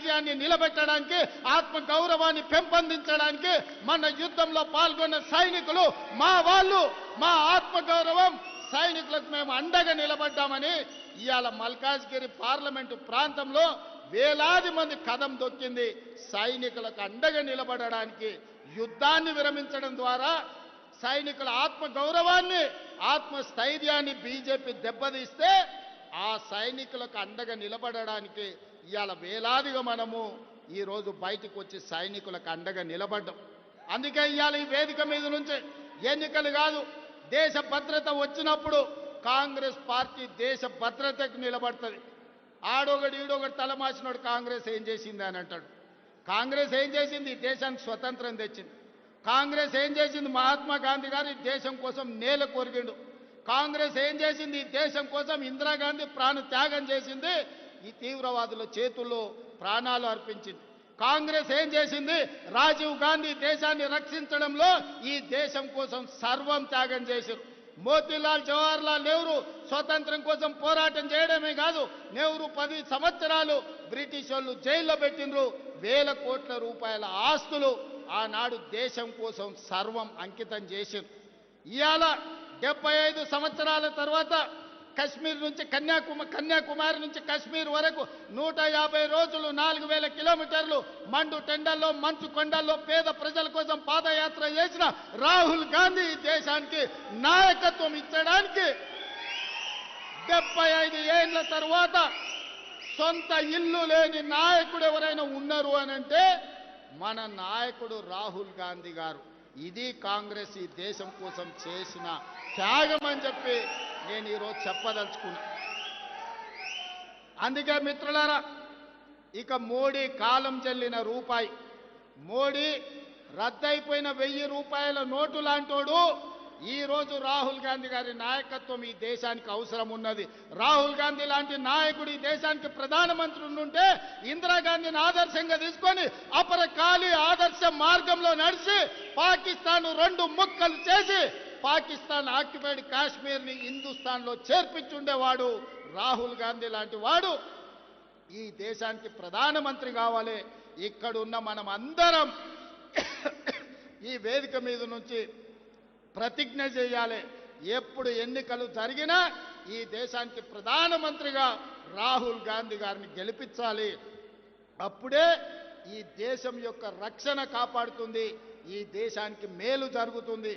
స్థైర్యాన్ని నిలబెట్టడానికి ఆత్మ గౌరవాన్ని పెంపొందించడానికి మన యుద్ధంలో పాల్గొన్న సైనికులు మా వాళ్ళు. మా ఆత్మ గౌరవం సైనికులకు మేము అండగా నిలబడ్డామని ఇవాళ మల్కాజ్గిరి పార్లమెంటు ప్రాంతంలో వేలాది మంది కదం దొక్కింది. సైనికులకు అండగా నిలబడడానికి యుద్ధాన్ని విరమించడం ద్వారా సైనికుల ఆత్మ గౌరవాన్ని ఆత్మస్థైర్యాన్ని బీజేపీ దెబ్బతీస్తే సైనికులకు అండగా నిలబడడానికి ఇవాళ వేలాదిగా మనము ఈరోజు బయటకు వచ్చి సైనికులకు అండగా నిలబడ్డాం. అందుకే ఇవాళ ఈ వేదిక మీద నుంచి ఎన్నికలు కాదు దేశ భద్రత వచ్చినప్పుడు కాంగ్రెస్ పార్టీ దేశ భద్రతకు నిలబడుతుంది. ఆడొకడు ఈడొకడు తలమాసినోడు కాంగ్రెస్ ఏం చేసింది అని అంటాడు. కాంగ్రెస్ ఏం చేసింది? ఈ దేశానికి స్వతంత్రం తెచ్చింది. కాంగ్రెస్ ఏం చేసింది? మహాత్మా గాంధీ గారు ఈ దేశం కోసం నేల కొరిగిండు. కాంగ్రెస్ ఏం చేసింది? ఈ దేశం కోసం ఇందిరాగాంధీ ప్రాణ త్యాగం చేసింది. ఈ తీవ్రవాదుల చేతుల్లో ప్రాణాలు అర్పించింది. కాంగ్రెస్ ఏం చేసింది? రాజీవ్ గాంధీ దేశాన్ని రక్షించడంలో ఈ దేశం కోసం సర్వం త్యాగం చేశారు మోతీలాల్ జవహర్లాల్ నెహ్రూ స్వతంత్రం కోసం పోరాటం చేయడమే కాదు నెహ్రూ పది సంవత్సరాలు బ్రిటిష్ వాళ్ళు జైల్లో పెట్టినరు వేల కోట్ల రూపాయల ఆస్తులు ఆనాడు దేశం కోసం సర్వం అంకితం చేసింది. ఇవాళ డెబ్బై ఐదు సంవత్సరాల తర్వాత కశ్మీర్ నుంచి కన్యాకుమ కన్యాకుమారి నుంచి కశ్మీర్ వరకు నూట యాభై రోజులు నాలుగు వేల కిలోమీటర్లు మండు టెండల్లో మంచు కొండల్లో పేద ప్రజల కోసం పాదయాత్ర చేసిన రాహుల్ గాంధీ దేశానికి నాయకత్వం ఇచ్చడానికి డెబ్బై ఐదు ఏళ్ళ తర్వాత సొంత ఇల్లు లేని నాయకుడు ఎవరైనా ఉన్నారు అని అంటే మన నాయకుడు రాహుల్ గాంధీ గారు. ఇది కాంగ్రెస్ ఈ దేశం కోసం చేసిన త్యాగం అని చెప్పి నేను ఈరోజు చెప్పదలుచుకున్నా. అందుకే మిత్రులారా ఇక మోడీ కాలం చెల్లిన రూపాయి మోడీ రద్దయిపోయిన వెయ్యి రూపాయల నోటు లాంటోడు ఈరోజు రాహుల్ గాంధీ గారి నాయకత్వం ఈ దేశానికి అవసరం ఉన్నది రాహుల్ గాంధీ లాంటి నాయకుడు ఈ దేశానికి ప్రధానమంత్రి ఉండుంటే ఇందిరాగాంధీని ఆదర్శంగా తీసుకొని అపర ఖాళీ ఆదర్శ మార్గంలో నడిచి పాకిస్తాన్ రెండు ముక్కలు చేసి పాకిస్తాన్ ఆక్యుపైడ్ కాశ్మీర్ని హిందుస్థాన్లో చేర్పించుండేవాడు రాహుల్ గాంధీ లాంటి వాడు ఈ దేశానికి ప్రధానమంత్రి కావాలి. ఇక్కడున్న మనం అందరం ఈ వేదిక మీద నుంచి ప్రతిజ్ఞ చేయాలి. ఎప్పుడు ఎన్నికలు జరిగినా ఈ దేశానికి ప్రధానమంత్రిగా రాహుల్ గాంధీ గారిని గెలిపించాలి. అప్పుడే ఈ దేశం యొక్క రక్షణ కాపాడుతుంది. ఈ దేశానికి మేలు జరుగుతుంది.